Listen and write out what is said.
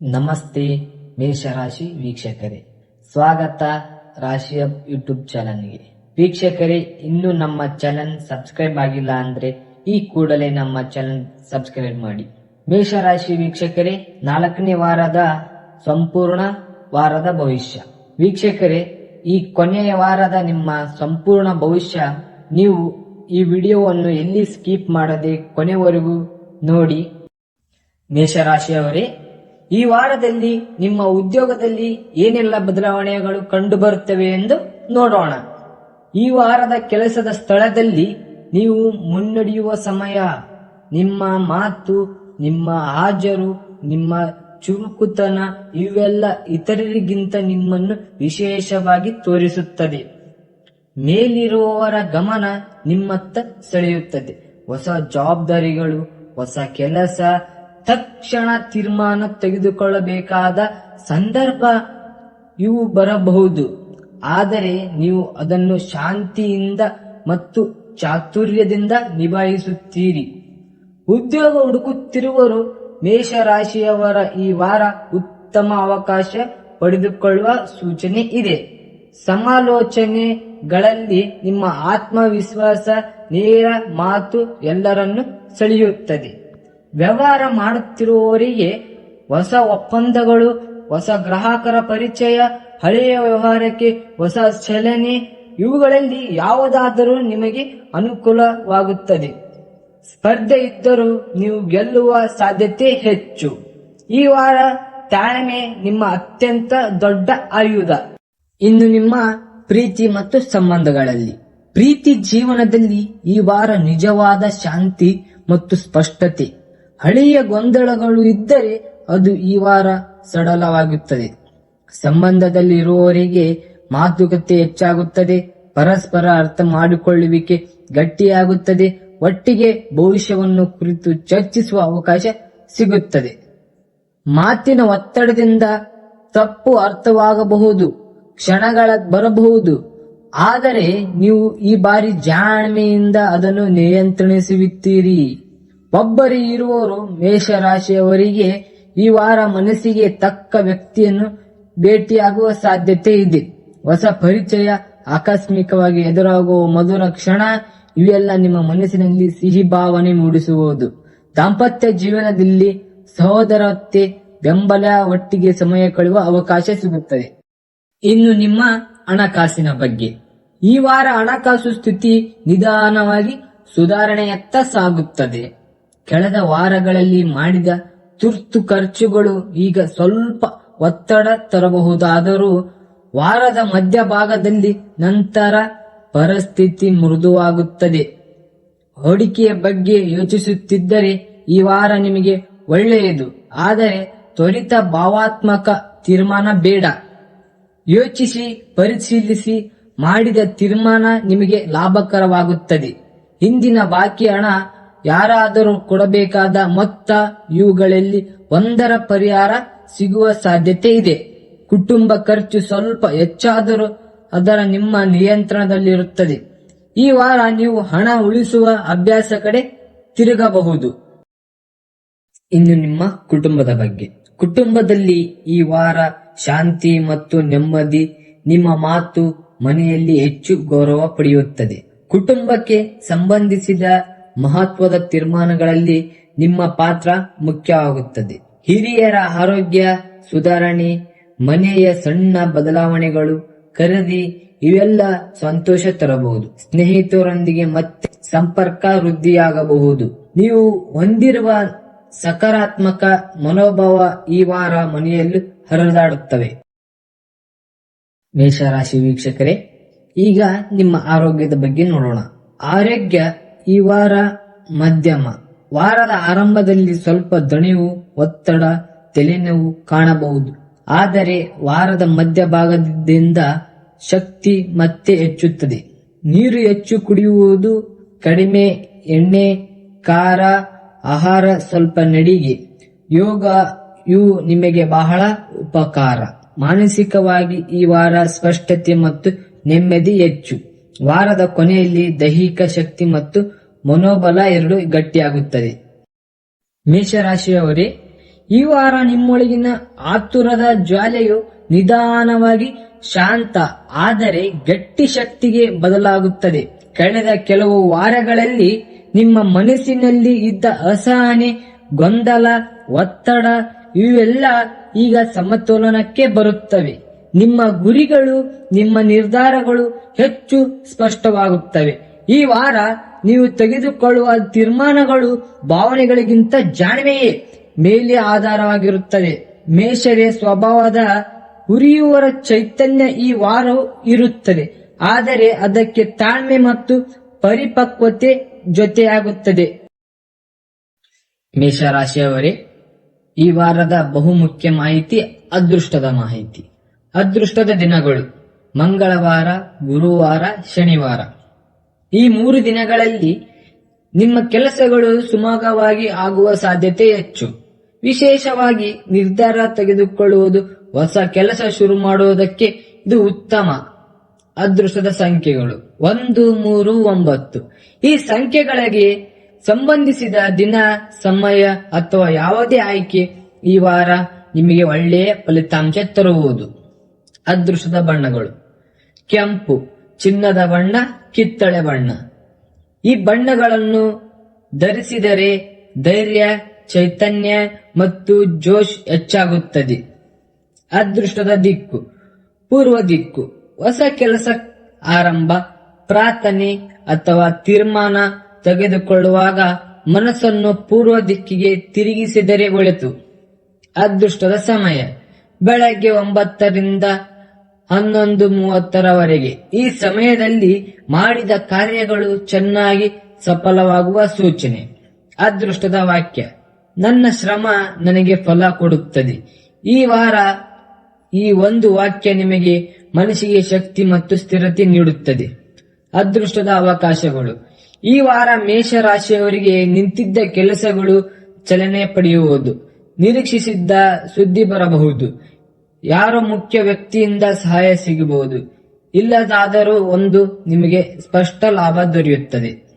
ನಮಸ್ತೆ ಮೇಷರಾಶಿ ವೀಕ್ಷಕರೇ. ಸ್ವಾಗತ ರಾಶಿಯ ಯೂಟ್ಯೂಬ್ ಚಾನಲ್ಗೆ. ವೀಕ್ಷಕರೇ, ಇನ್ನು ನಮ್ಮ ಚಾನಲ್ ಸಬ್ಸ್ಕ್ರೈಬ್ ಆಗಿಲ್ಲ ಅಂದ್ರೆ ಈ ಕೂಡಲೇ ನಮ್ಮ ಚಾನಲ್ ಸಬ್ಸ್ಕ್ರೈಬ್ ಮಾಡಿ. ಮೇಷರಾಶಿ ವೀಕ್ಷಕರೇ, ನಾಲ್ಕನೇ ವಾರದ ಸಂಪೂರ್ಣ ವಾರದ ಭವಿಷ್ಯ. ವೀಕ್ಷಕರೇ, ಈ ಕೊನೆಯ ವಾರದ ನಿಮ್ಮ ಸಂಪೂರ್ಣ ಭವಿಷ್ಯ ನೀವು ಈ ವಿಡಿಯೋವನ್ನು ಎಲ್ಲಿ ಸ್ಕಿಪ್ ಮಾಡದೆ ಕೊನೆವರೆಗೂ ನೋಡಿ. ಮೇಷರಾಶಿಯವರೇ ಈ ವಾರದಲ್ಲಿ ನಿಮ್ಮ ಉದ್ಯೋಗದಲ್ಲಿ ಏನೆಲ್ಲ ಬದಲಾವಣೆಗಳು ಕಂಡುಬರುತ್ತವೆ ಎಂದು ನೋಡೋಣ. ಈ ವಾರದ ಕೆಲಸದ ಸ್ಥಳದಲ್ಲಿ ನೀವು ಮುನ್ನಡೆಯುವ ಸಮಯ. ನಿಮ್ಮ ಮಾತು, ನಿಮ್ಮ ಹಾಜರು, ನಿಮ್ಮ ಚುರುಕುತನ ಇವೆಲ್ಲ ಇತರರಿಗಿಂತ ನಿಮ್ಮನ್ನು ವಿಶೇಷವಾಗಿ ತೋರಿಸುತ್ತದೆ. ಮೇಲಿರುವವರ ಗಮನ ನಿಮ್ಮತ್ತ ಸೆಳೆಯುತ್ತದೆ. ಹೊಸ ಜವಾಬ್ದಾರಿಗಳು, ಹೊಸ ಕೆಲಸ ತಕ್ಷಣ ತೀರ್ಮಾನ ತೆಗೆದುಕೊಳ್ಳಬೇಕಾದ ಸಂದರ್ಭ ಇವು ಬರಬಹುದು. ಆದರೆ ನೀವು ಅದನ್ನು ಶಾಂತಿಯಿಂದ ಮತ್ತು ಚಾತುರ್ಯದಿಂದ ನಿಭಾಯಿಸುತ್ತೀರಿ. ಉದ್ಯೋಗ ಹುಡುಕುತ್ತಿರುವರು ಮೇಷರಾಶಿಯವರ ಈ ವಾರ ಉತ್ತಮ ಅವಕಾಶ ಪಡೆದುಕೊಳ್ಳುವ ಸೂಚನೆ ಇದೆ. ಸಮಾಲೋಚನೆಗಳಲ್ಲಿ ನಿಮ್ಮ ಆತ್ಮವಿಶ್ವಾಸ, ನೇರ ಮಾತು ಎಲ್ಲರನ್ನು ಸೆಳೆಯುತ್ತದೆ. ವ್ಯವಹಾರ ಮಾಡುತ್ತಿರುವವರಿಗೆ ಹೊಸ ಒಪ್ಪಂದಗಳು, ಹೊಸ ಗ್ರಾಹಕರ ಪರಿಚಯ, ಹಳೆಯ ವ್ಯವಹಾರಕ್ಕೆ ಹೊಸ ಚಲನೆ, ಇವುಗಳಲ್ಲಿ ಯಾವುದಾದರೂ ನಿಮಗೆ ಅನುಕೂಲವಾಗುತ್ತದೆ. ಸ್ಪರ್ಧೆ ಇದ್ದರೂ ನೀವು ಗೆಲ್ಲುವ ಸಾಧ್ಯತೆ ಹೆಚ್ಚು. ಈ ವಾರ ತಾಳ್ಮೆ ನಿಮ್ಮ ಅತ್ಯಂತ ದೊಡ್ಡ ಆಯುಧ. ಇನ್ನು ನಿಮ್ಮ ಪ್ರೀತಿ ಮತ್ತು ಸಂಬಂಧಗಳಲ್ಲಿ. ಪ್ರೀತಿ ಜೀವನದಲ್ಲಿ ಈ ವಾರ ನಿಜವಾದ ಶಾಂತಿ ಮತ್ತು ಸ್ಪಷ್ಟತೆ. ಹಳೆಯ ಗೊಂದಲಗಳು ಇದ್ದರೆ ಅದು ಈ ವಾರ ಸಡಲವಾಗುತ್ತದೆ ಸಂಬಂಧದಲ್ಲಿರುವವರಿಗೆ ಮಾತುಕತೆ ಹೆಚ್ಚಾಗುತ್ತದೆ, ಪರಸ್ಪರ ಅರ್ಥ ಮಾಡಿಕೊಳ್ಳುವಿಕೆ ಗಟ್ಟಿಯಾಗುತ್ತದೆ, ಒಟ್ಟಿಗೆ ಭವಿಷ್ಯವನ್ನು ಕುರಿತು ಚರ್ಚಿಸುವ ಅವಕಾಶ ಸಿಗುತ್ತದೆ. ಮಾತಿನ ಒತ್ತಡದಿಂದ ತಪ್ಪು ಅರ್ಥವಾಗಬಹುದು, ಕ್ಷಣಗಳ ಬರಬಹುದು, ಆದರೆ ನೀವು ಈ ಬಾರಿ ಜಾಣ್ಮೆಯಿಂದ ಅದನ್ನು ನಿಯಂತ್ರಿಸುತ್ತೀರಿ ಒಬ್ಬರಿ ಇರುವವರು ಮೇಷರಾಶಿಯವರಿಗೆ ಈ ವಾರ ಮನಸ್ಸಿಗೆ ತಕ್ಕ ವ್ಯಕ್ತಿಯನ್ನು ಭೇಟಿಯಾಗುವ ಸಾಧ್ಯತೆ ಇದೆ. ಹೊಸ ಪರಿಚಯ, ಆಕಸ್ಮಿಕವಾಗಿ ಎದುರಾಗುವ ಮಧುರ ಕ್ಷಣ, ಇವೆಲ್ಲ ನಿಮ್ಮ ಮನಸ್ಸಿನಲ್ಲಿ ಸಿಹಿ ಭಾವನೆ ಮೂಡಿಸುವುದು. ದಾಂಪತ್ಯ ಜೀವನದಲ್ಲಿ ಸಹೋದರತೆ, ಬೆಂಬಲ ಒಟ್ಟಿಗೆ ಸಮಯ ಕಳೆಯುವ ಅವಕಾಶ ಸಿಗುತ್ತದೆ. ಇನ್ನು ನಿಮ್ಮ ಹಣಕಾಸಿನ ಬಗ್ಗೆ. ಈ ವಾರ ಹಣಕಾಸು ಸ್ಥಿತಿ ನಿಧಾನವಾಗಿ ಸುಧಾರಣೆಯತ್ತ ಸಾಗುತ್ತದೆ. ಕಳೆದ ವಾರಗಳಲ್ಲಿ ಮಾಡಿದ ತುರ್ತು ಖರ್ಚುಗಳು ಈಗ ಸ್ವಲ್ಪ ಒತ್ತಡ ತರಬಹುದಾದರೂ ವಾರದ ಮಧ್ಯಭಾಗದಲ್ಲಿ ನಂತರ ಪರಿಸ್ಥಿತಿ ಮೃದುವಾಗುತ್ತದೆ. ಹೂಡಿಕೆಯ ಬಗ್ಗೆ ಯೋಚಿಸುತ್ತಿದ್ದರೆ ಈ ವಾರ ನಿಮಗೆ ಒಳ್ಳೆಯದು. ಆದರೆ ತ್ವರಿತ ಭಾವಾತ್ಮಕ ತೀರ್ಮಾನ ಬೇಡ. ಯೋಚಿಸಿ, ಪರಿಶೀಲಿಸಿ ಮಾಡಿದ ತೀರ್ಮಾನ ನಿಮಗೆ ಲಾಭಕರವಾಗುತ್ತದೆ. ಹಿಂದಿನ ಬಾಕಿ ಹಣ ಯಾರಾದರೂ ಕೊಡಬೇಕಾದ ಮೊತ್ತ ಇವುಗಳಲ್ಲಿ ಒಂದರ ಪರಿಹಾರ ಸಿಗುವ ಸಾಧ್ಯತೆ ಇದೆ. ಕುಟುಂಬ ಖರ್ಚು ಸ್ವಲ್ಪ ಹೆಚ್ಚಾದರೂ ಅದರ ನಿಮ್ಮ ನಿಯಂತ್ರಣದಲ್ಲಿರುತ್ತದೆ. ಈ ವಾರ ನೀವು ಹಣ ಉಳಿಸುವ ಅಭ್ಯಾಸ ಕಡೆ ತಿರುಗಬಹುದು. ಇನ್ನು ನಿಮ್ಮ ಕುಟುಂಬದ ಬಗ್ಗೆ. ಕುಟುಂಬದಲ್ಲಿ ಈ ವಾರ ಶಾಂತಿ ಮತ್ತು ನೆಮ್ಮದಿ ನಿಮ್ಮ ಮಾತು ಮನೆಯಲ್ಲಿ ಹೆಚ್ಚು ಗೌರವ ಪಡೆಯುತ್ತದೆ. ಕುಟುಂಬಕ್ಕೆ ಸಂಬಂಧಿಸಿದ ಮಹತ್ವದ ತೀರ್ಮಾನಗಳಲ್ಲಿ ನಿಮ್ಮ ಪಾತ್ರ ಮುಖ್ಯವಾಗುತ್ತದೆ. ಹಿರಿಯರ ಆರೋಗ್ಯ, ಸುಧಾರಣೆ, ಮನೆಯ ಸಣ್ಣ ಬದಲಾವಣೆಗಳು, ಖರೀದಿ ಇವೆಲ್ಲ ಸಂತೋಷ ತರಬಹುದು. ಸ್ನೇಹಿತರೊಂದಿಗೆ ಮತ್ತೆ ಸಂಪರ್ಕ ವೃದ್ಧಿಯಾಗಬಹುದು. ನೀವು ಹೊಂದಿರುವ ಸಕಾರಾತ್ಮಕ ಮನೋಭಾವ ಈ ವಾರ ಮನೆಯಲ್ಲೂ ಹರಿದಾಡುತ್ತವೆ. ಮೇಷರಾಶಿ ವೀಕ್ಷಕರೇ, ಈಗ ನಿಮ್ಮ ಆರೋಗ್ಯದ ಬಗ್ಗೆ ನೋಡೋಣ. ಆರೋಗ್ಯ ಈ ವಾರ ಮಧ್ಯಮ. ವಾರದ ಆರಂಭದಲ್ಲಿ ಸ್ವಲ್ಪ ದಣಿವು, ಒತ್ತಡ, ತಲೆನೋವು ಕಾಣಬಹುದು. ಆದರೆ ವಾರದ ಮಧ್ಯಭಾಗದಿಂದ ಶಕ್ತಿ ಮತ್ತೆ ಹೆಚ್ಚುತ್ತದೆ. ನೀರು ಹೆಚ್ಚು ಕುಡಿಯುವುದು ಕಡಿಮೆ ಎಣ್ಣೆ, ಖಾರ, ಆಹಾರ ಸ್ವಲ್ಪ ನಡಿಗೆ. ಯೋಗ ಇವು ನಿಮಗೆ ಬಹಳ ಉಪಕಾರ. ಮಾನಸಿಕವಾಗಿ ಈ ವಾರ ಸ್ಪಷ್ಟತೆ ಮತ್ತು ನೆಮ್ಮದಿ ಹೆಚ್ಚು. ವಾರದ ಕೊನೆಯಲ್ಲಿ ದೈಹಿಕ ಶಕ್ತಿ ಮತ್ತು ಮನೋಬಲ ಎರಡು ಗಟ್ಟಿಯಾಗುತ್ತದೆ. ಮೇಷರಾಶಿಯವರೇ, ಈ ವಾರ ನಿಮ್ಮೊಳಗಿನ ಆತುರದ ಜ್ವಾಲೆಯು ನಿಧಾನವಾಗಿ ಶಾಂತ, ಆದರೆ ಗಟ್ಟಿ ಶಕ್ತಿಗೆ ಬದಲಾಗುತ್ತದೆ. ಕಳೆದ ಕೆಲವು ವಾರಗಳಲ್ಲಿ ನಿಮ್ಮ ಮನಸ್ಸಿನಲ್ಲಿ ಇದ್ದ ಅಸಹನೆ, ಗೊಂದಲ, ಒತ್ತಡ ಇವೆಲ್ಲ ಈಗ ಸಮತೋಲನಕ್ಕೆ ಬರುತ್ತವೆ. ನಿಮ್ಮ ಗುರಿಗಳು, ನಿಮ್ಮ ನಿರ್ಧಾರಗಳು ಹೆಚ್ಚು ಸ್ಪಷ್ಟವಾಗುತ್ತವೆ. ಈ ವಾರ ನೀವು ತೆಗೆದುಕೊಳ್ಳುವ ತೀರ್ಮಾನಗಳು ಭಾವನೆಗಳಿಗಿಂತ ಜಾಣ್ಮೆಯೇ ಮೇಲೆ ಆಧಾರವಾಗಿರುತ್ತದೆ. ಮೇಷರೆ ಸ್ವಭಾವದ ಉರಿಯುವರ ಚೈತನ್ಯ ಈ ವಾರವು ಇರುತ್ತದೆ. ಆದರೆ ಅದಕ್ಕೆ ತಾಳ್ಮೆ ಮತ್ತು ಪರಿಪಕ್ವತೆ ಜೊತೆಯಾಗುತ್ತದೆ. ಮೇಷರಾಶಿಯವರೇ, ಈ ವಾರದ ಬಹುಮುಖ್ಯ ಮಾಹಿತಿ, ಅದೃಷ್ಟದ ಮಾಹಿತಿ. ಅದೃಷ್ಟದ ದಿನಗಳು. ಮಂಗಳವಾರ, ಗುರುವಾರ, ಶನಿವಾರ. ಈ ಮೂರು ದಿನಗಳಲ್ಲಿ ನಿಮ್ಮ ಕೆಲಸಗಳು ಸುಮಗವಾಗಿ ಆಗುವ ಸಾಧ್ಯತೆ ಹೆಚ್ಚು. ವಿಶೇಷವಾಗಿ ನಿರ್ಧಾರ ತೆಗೆದುಕೊಳ್ಳುವುದು, ಹೊಸ ಕೆಲಸ ಶುರು ಮಾಡುವುದಕ್ಕೆ ಇದು ಉತ್ತಮ. ಅದೃಷ್ಟದ ಸಂಖ್ಯೆಗಳು. ಒಂದು, ಮೂರು, ಒಂಬತ್ತು. ಈ ಸಂಖ್ಯೆಗಳಿಗೆ ಸಂಬಂಧಿಸಿದ ದಿನ, ಸಮಯ ಅಥವಾ ಯಾವುದೇ ಆಯ್ಕೆ ಈ ವಾರ ನಿಮಗೆ ಒಳ್ಳೆಯ ಫಲಿತಾಂಶ ತರುವುದು. ಅದೃಷ್ಟದ ಬಣ್ಣಗಳು. ಕೆಂಪು, ಚಿನ್ನದ ಬಣ್ಣ, ಕಿತ್ತಳೆ ಬಣ್ಣ. ಈ ಬಣ್ಣಗಳನ್ನು ಧರಿಸಿದರೆ ಧೈರ್ಯ, ಚೈತನ್ಯ ಮತ್ತು ಜೋಶ್ ಹೆಚ್ಚಾಗುತ್ತದೆ. ಅದೃಷ್ಟದ ದಿಕ್ಕು, ಪೂರ್ವ ದಿಕ್ಕು, ಹೊಸ ಕೆಲಸ ಆರಂಭ, ಪ್ರಾರ್ಥನೆ ಅಥವಾ ತೀರ್ಮಾನ ತೆಗೆದುಕೊಳ್ಳುವಾಗ ಮನಸ್ಸನ್ನು ಪೂರ್ವ ದಿಕ್ಕಿಗೆ ತಿರುಗಿಸಿದರೆ ಒಳಿತು. ಅದೃಷ್ಟದ ಸಮಯ. ಬೆಳಗ್ಗೆ ಒಂಬತ್ತರಿಂದ ಹನ್ನೊಂದು ಮೂವತ್ತರವರೆಗೆ. ಈ ಸಮಯದಲ್ಲಿ ಮಾಡಿದ ಕಾರ್ಯಗಳು ಚೆನ್ನಾಗಿ ಸಫಲವಾಗುವ ಸೂಚನೆ. ಅದೃಷ್ಟದ ವಾಕ್ಯ. ನನ್ನ ಶ್ರಮ ನನಗೆ ಫಲ ಕೊಡುತ್ತದೆ. ಈ ವಾರ ಈ ಒಂದು ವಾಕ್ಯ ನಿಮಗೆ ಮನಸ್ಸಿಗೆ ಶಕ್ತಿ ಮತ್ತು ಸ್ಥಿರತೆ ನೀಡುತ್ತದೆ. ಅದೃಷ್ಟದ ಅವಕಾಶಗಳು. ಈ ವಾರ ಮೇಷರಾಶಿಯವರಿಗೆ ನಿಂತಿದ್ದ ಕೆಲಸಗಳು ಚಲನೆ ಪಡೆಯುವುದು. ನಿರೀಕ್ಷಿಸಿದ್ದ ಸುದ್ದಿ ಬರಬಹುದು. ಯಾರೋ ಮುಖ್ಯ ವ್ಯಕ್ತಿಯಿಂದ ಸಹಾಯ ಸಿಗಬಹುದು. ಇಲ್ಲದಾದರೂ ಒಂದು ನಿಮಗೆ ಸ್ಪಷ್ಟ ಲಾಭ ದೊರೆಯುತ್ತದೆ.